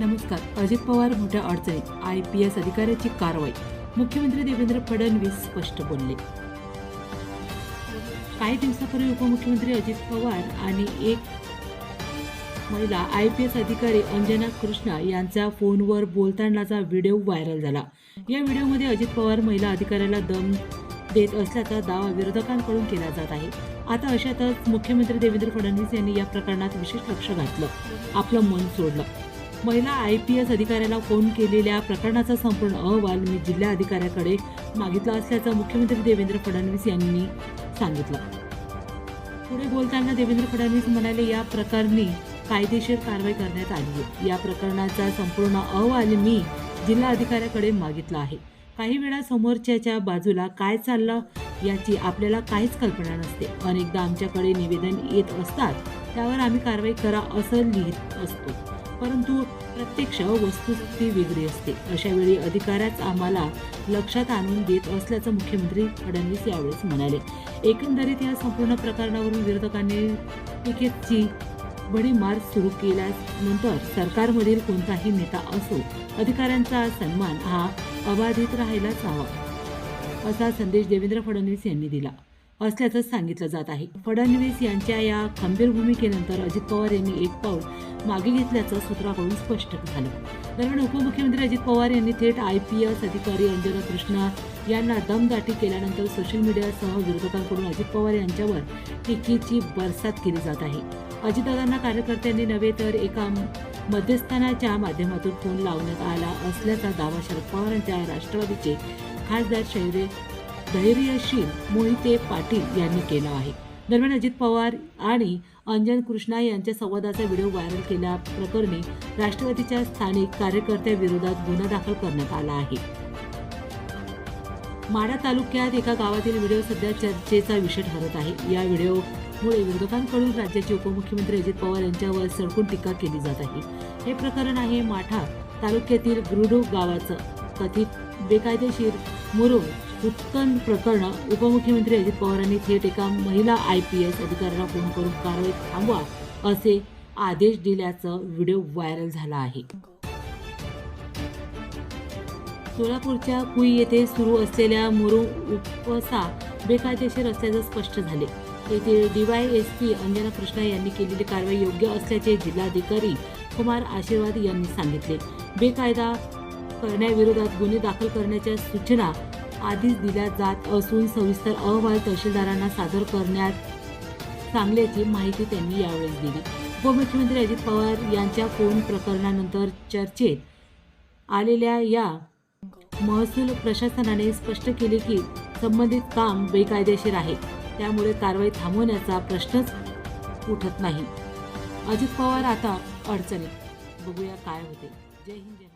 नमस्कार. अजित पवार मोठ्या अडचणीत. आय पी एस अधिकाऱ्याची कारवाई. मुख्यमंत्री देवेंद्र फडणवीस स्पष्ट बोलले. काही दिवसापूर्वी उपमुख्यमंत्री अजित पवार आणि एक महिला आय पी एस अधिकारी अंजना कृष्णा यांचा फोनवर बोलतानाचा व्हिडिओ व्हायरल झाला. या व्हिडिओमध्ये अजित पवार महिला अधिकाऱ्याला दम देत असल्याचा दावा विरोधकांकडून केला जात आहे. आता अशातच मुख्यमंत्री देवेंद्र फडणवीस यांनी या प्रकरणात विशेष लक्ष घातलं. आपलं मन सोडलं. महिला आय पी एस अधिकाऱ्याला फोन केलेल्या प्रकरणाचा संपूर्ण अहवाल मी जिल्हा अधिकाऱ्याकडे मागितला असल्याचं मुख्यमंत्री देवेंद्र फडणवीस यांनी सांगितलं. पुढे बोलताना देवेंद्र फडणवीस म्हणाले या प्रकरणी कायदेशीर कारवाई करण्यात आली आहे. या प्रकरणाचा संपूर्ण अहवाल मी जिल्हा अधिकाऱ्याकडे मागितला आहे. काही वेळा समोरच्याच्या बाजूला काय चाललं याची आपल्याला काहीच कल्पना नसते. अनेकदा आमच्याकडे निवेदन येत असतात. त्यावर आम्ही कारवाई करा असं लिहित असतो. परंतु प्रत्यक्ष वस्तुस्थिती वेगळी असते. अशा वेळी अधिकाऱ्याच आम्हाला लक्षात आणून देत असल्याचं मुख्यमंत्री फडणवीस यावेळेस म्हणाले. एकंदरीत या संपूर्ण प्रकरणावरून विरोधकांनी टीकेची भडीमार सुरू केल्यानंतर सरकारमधील कोणताही नेता असो अधिकाऱ्यांचा सन्मान हा अबाधित राहायलाच हवा असा संदेश देवेंद्र फडणवीस यांनी दिला. असल्याचं सांगितलं जात आहे. फडणवीस यांच्या या खंबीर भूमिकेनंतर अजित पवार यांनी एक पाऊल मागे घेतल्याचं सूत्राकडून स्पष्ट झालं. दरम्यान उपमुख्यमंत्री अजित पवार यांनी थेट आय पी एस अधिकारी अंजना कृष्णा यांना दमदाटी केल्यानंतर सोशल मीडियासह विरोधकांकडून अजित पवार यांच्यावर टीकेची बरसात केली जात आहे. अजितदादांना कार्यकर्त्यांनी नव्हे तर एका मध्यस्थानाच्या माध्यमातून फोन लावण्यात आला असल्याचा दावा शरद पवारांच्या राष्ट्रवादीचे खासदार शैले धैर्यशील मोहिते पाटील यांनी केला आहे. दरम्यान अजित पवार आणि अंजन कृष्णा यांच्या संवादाचा व्हिडिओ व्हायरल केल्या प्रकरणी राष्ट्रवादीच्या स्थानिक कार्यकर्त्याविरोधात गुन्हा दाखल करण्यात आला आहे. माढा तालुक्यात एका गावातील व्हिडिओ सध्या चर्चेचा विषय ठरत आहे. या व्हिडिओमुळे विरोधकांकडून राज्याचे उपमुख्यमंत्री अजित पवार यांच्यावर सडकून टीका केली जात आहे. हे प्रकरण आहे माठा तालुक्यातील ग्रुडो गावाचं. कथित बेकायदेशीर मुरुम उत्तम प्रकरण उपमुख्यमंत्री अजित पवारांनी थेट एका महिला आय पी एस अधिकाऱ्याला फोन करून कारवाई थांबवा असे आदेश दिल्याचं व्हिडिओ व्हायरल झाला आहे. सोलापूरच्या कुई येथे सुरू असलेल्या मुरुम उपसा बेकायदेशीर असल्याचं स्पष्ट झाले. येथील पी अंजना कृष्णा यांनी केलेली कारवाई योग्य असल्याचे जिल्हाधिकारी कुमार आशीर्वाद यांनी सांगितले. बेकायदा करण्याविरोधात गुन्हे दाखल करण्याच्या सूचना आधीच दिल्या जात असून सविस्तर अहवाल तहसीलदारांना सादर करण्यात सांगल्याची माहिती त्यांनी यावेळेस दिली. उपमुख्यमंत्री अजित पवार यांच्या फोन प्रकरणानंतर चर्चेत आलेल्या या महसूल प्रशासनाने स्पष्ट केले की संबंधित काम बेकायदेशीर आहे. त्यामुळे कारवाई थांबवण्याचा प्रश्नच उठत नाही. अजित पवार आता अडचणीत. बघूया काय होते. जय हिंद जय